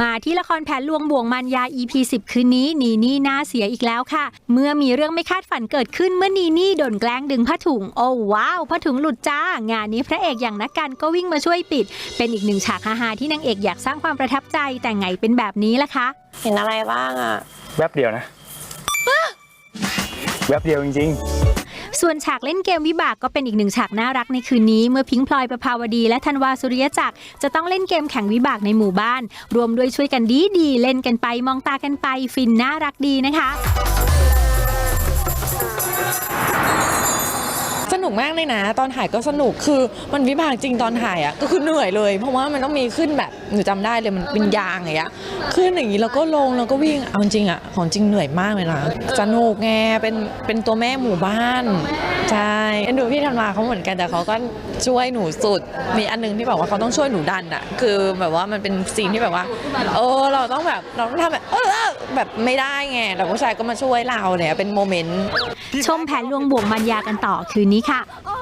มาที่ละครแผนลวงบ่วงมันยา EP 10 คืนนี้ นีนี่น่าเสียอีกแล้วค่ะ เมื่อมีเรื่องไม่คาดฝันเกิดขึ้นเมื่อนีนี่โดนแกล้งดึงผ้าถุง โอ้ว้าวผ้าถุงหลุดจ้า งานนี้พระเอกอย่างนักการก็วิ่งมาช่วยปิด เป็นอีกหนึ่งฉากฮาๆที่นางเอกอยากสร้างความประทับใจแต่ไงเป็นแบบนี้ล่ะคะ เห็นอะไรบ้างอะแวบเดียวนะแวบเดียวจริง ส่วนฉากเล่นเกมวิบากก็เป็นอีกหนึ่งฉากน่ารักในคืนนี้ เมื่อพิงพลอยประภาวดีและธันวาสุริยจักรจะต้องเล่นเกมแข่งวิบากในหมู่บ้าน รวมด้วยช่วยกันดีดีๆเล่นกันไปมองตากันไปฟินน่ารักดีนะคะ นุกมากเลยนะ ตอนถ่ายก็สนุกคือมันวิบากจริงตอนถ่ายอะก็คือเหนื่อยเลย เพราะว่ามันต้องมีขึ้นแบบหนูจำได้เลยมันเป็นยางอย่างเงี้ยขึ้นอย่างงี้แล้วก็ลงแล้วก็วิ่งเอาจริงอะของจริงเหนื่อยมากเลยนะสนุกไงเป็นเป็นตัวแม่หมู่บ้านใช่เอ็นดูพี่ธันวาเขาเหมือนกันแต่เขาก็ช่วยหนูสุด มีอันนึงที่บอกว่าเขาต้องช่วยหนูดันอะคือแบบว่ามันเป็นซีนที่แบบว่าเออเราต้องแบบเราต้องทำแบบเออแบบไม่ได้ไงแต่ผู้ชายก็มาช่วยเราเนี่ยเป็นโมเมนต์ชมแผนลวงบ่วงมันยากันต่อคืนนี้ค่ะโอ้